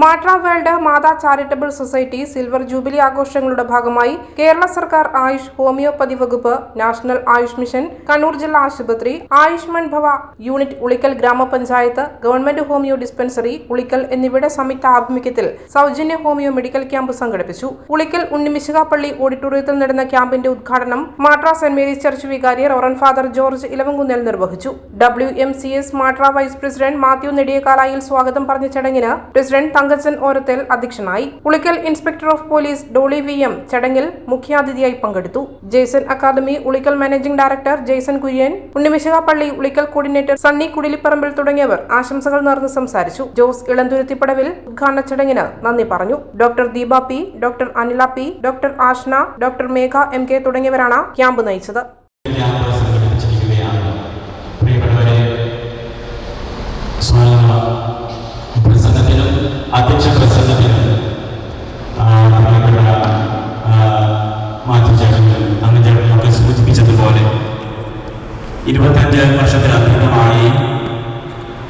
Matra world Mata charitable society silver jubilee ആഘോഷങ്ങളുടെ ഭാഗമായി കേരള സർക്കാർ ആയുഷ് ഹോമിയോപ്പതി വകുപ്പ് നാഷണൽ ആയുഷ് മിഷൻ കണ്ണൂർ ജില്ലാ ആശുപത്രി ആയുഷ്മാൻ ഭവ യൂണിറ്റ് ഉളിക്കൽ ഗ്രാമപഞ്ചായത്ത് ഗവൺമെന്റ് ഹോമിയോ ഡിസ്പെൻസറി ഉളിക്കൽ എന്നിവയുടെ സംയുക്ത ആഭിമുഖ്യത്തിൽ സൗജന്യ ഹോമിയോ മെഡിക്കൽ ക്യാമ്പ് സംഘടിപ്പിച്ചു. ഉളിക്കൽ ഉണ്ണിമിശികാപ്പള്ളി ഓഡിറ്റോറിയത്തിൽ നടന്ന ക്യാമ്പിന്റെ ഉദ്ഘാടനം മാട്ര സെന്റ് മേരീസ് ചർച്ച് വികാരി റോറൻ ഫാദർ ജോർജ് ഇലവങ്കുന്നേൽ നിർവഹിച്ചു. W M C S Matra vice president Mathew Nediyakalayil സ്വാഗതം പറഞ്ഞ ചടങ്ങിന് പ്രസിഡന്റ് തങ്കച്ചൻ ഓരത്തിൽ അധ്യക്ഷനായി. Ulikkal inspector of police Dolly V M ചടങ്ങിൽ മുഖ്യാതിഥിയായി പങ്കെടുത്തു. Jason academy Ulikkal managing director Jason Kurian Unnimishakappally Ulikkal coordinator Sunny Kudilipparambil തുടങ്ങിയവർ ആശംസകൾ നേർന്ന് സംസാരിച്ചു. ജോസ് ഇളന്തുരുത്തിപ്പടവിൽ ഉദ്ഘാടന ചടങ്ങിന് നന്ദി പറഞ്ഞു. Doctor Deepa P doctor Anila P doctor Ashna doctor Megha M K തുടങ്ങിയവരാണ് ക്യാമ്പ് നയിച്ചത്. അധ്യക്ഷ പ്രസംഗത്തിൽ പ്രിയപ്പെട്ട ആ, മാത്യു ചേട്ടൻ അന്ന് ചേട്ടനൊക്കെ സൂചിപ്പിച്ചതുപോലെ ഇരുപത്തഞ്ച് വർഷത്തിലധികമായി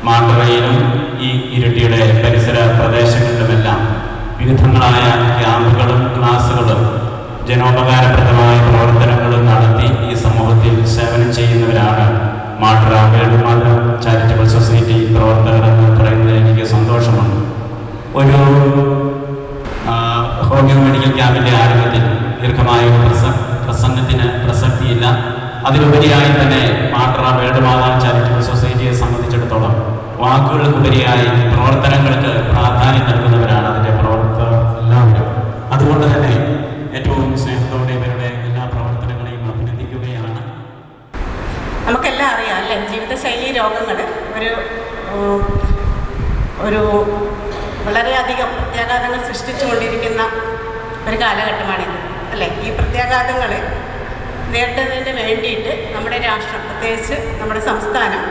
മാണ്ടവയിലും ഈ ഇരട്ടിയുടെ പരിസര പ്രദേശങ്ങളിലുമെല്ലാം വിവിധങ്ങളായ ക്യാമ്പുകളും ക്ലാസുകളും ജനോപകാരപ്രദമായ പ്രവർത്തനങ്ങളും നടത്തി ഈ സമൂഹത്തിൽ അതിലുപരിയായി തന്നെ മാട്ര വേൾഡ് മാതാ ചാരിറ്റബിൾ സൊസൈറ്റിയെ സംബന്ധിച്ചിടത്തോളം വാക്കുകൾക്കുപരിയായി പ്രവർത്തനങ്ങൾക്ക് പ്രാധാന്യം നൽകുന്നവരാണ് അതിന്റെ പ്രവർത്തകർ. എല്ലാവരും അതുകൊണ്ട് തന്നെ ഏറ്റവും സ്നേഹത്തോടെ ഇവരുടെ എല്ലാ പ്രവർത്തനങ്ങളെയും അഭിനന്ദിക്കുകയാണ്. നമുക്കെല്ലാം അറിയാം അല്ലേ? ജീവിതശൈലി രോഗങ്ങൾ ഒരു ഒരു വളരെയധികം പ്രത്യാഘാതങ്ങൾ സൃഷ്ടിച്ചുകൊണ്ടിരിക്കുന്ന ഒരു കാലഘട്ടമാണിത് അല്ലേ? ഈ പ്രത്യാഘാതങ്ങൾ നേരിടുന്നതിന് വേണ്ടിയിട്ട് നമ്മുടെ രാഷ്ട്രം പ്രത്യേകിച്ച് നമ്മുടെ സംസ്ഥാനം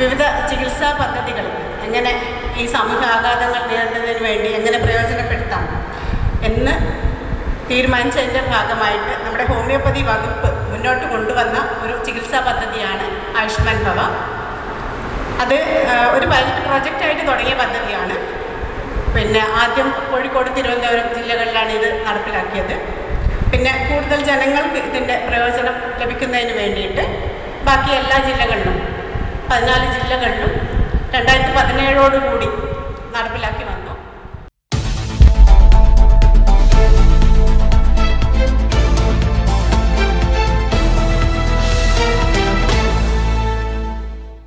വിവിധ ചികിത്സാ പദ്ധതികൾ എങ്ങനെ ഈ സാമൂഹിക ആഘാതങ്ങൾ നേരിടുന്നതിന് വേണ്ടി എങ്ങനെ പ്രയോജനപ്പെടുത്താം എന്ന് തീരുമാനിച്ചതിന്റെ ഭാഗമായിട്ട് നമ്മുടെ ഹോമിയോപ്പതി വകുപ്പ് മുന്നോട്ട് കൊണ്ടുവന്ന ഒരു ചികിത്സാ പദ്ധതിയാണ് ആയുഷ്മാൻ ഭവ. അത് ഒരു പൈലറ്റ് പ്രോജക്റ്റായിട്ട് തുടങ്ങിയ പദ്ധതിയാണ്. പിന്നെ ആദ്യം കോഴിക്കോട് തിരുവനന്തപുരം ജില്ലകളിലാണ് ഇത് നടപ്പിലാക്കിയത്. പിന്നെ കൂടുതൽ ജനങ്ങൾക്ക് ഇതിന്റെ പ്രയോജനം ലഭിക്കുന്നതിന് വേണ്ടിയിട്ട് ബാക്കി എല്ലാ ജില്ലകളിലും പതിനാല് ജില്ലകളിലും രണ്ടായിരത്തി പതിനേഴോടുകൂടി നടപ്പിലാക്കി വന്നു.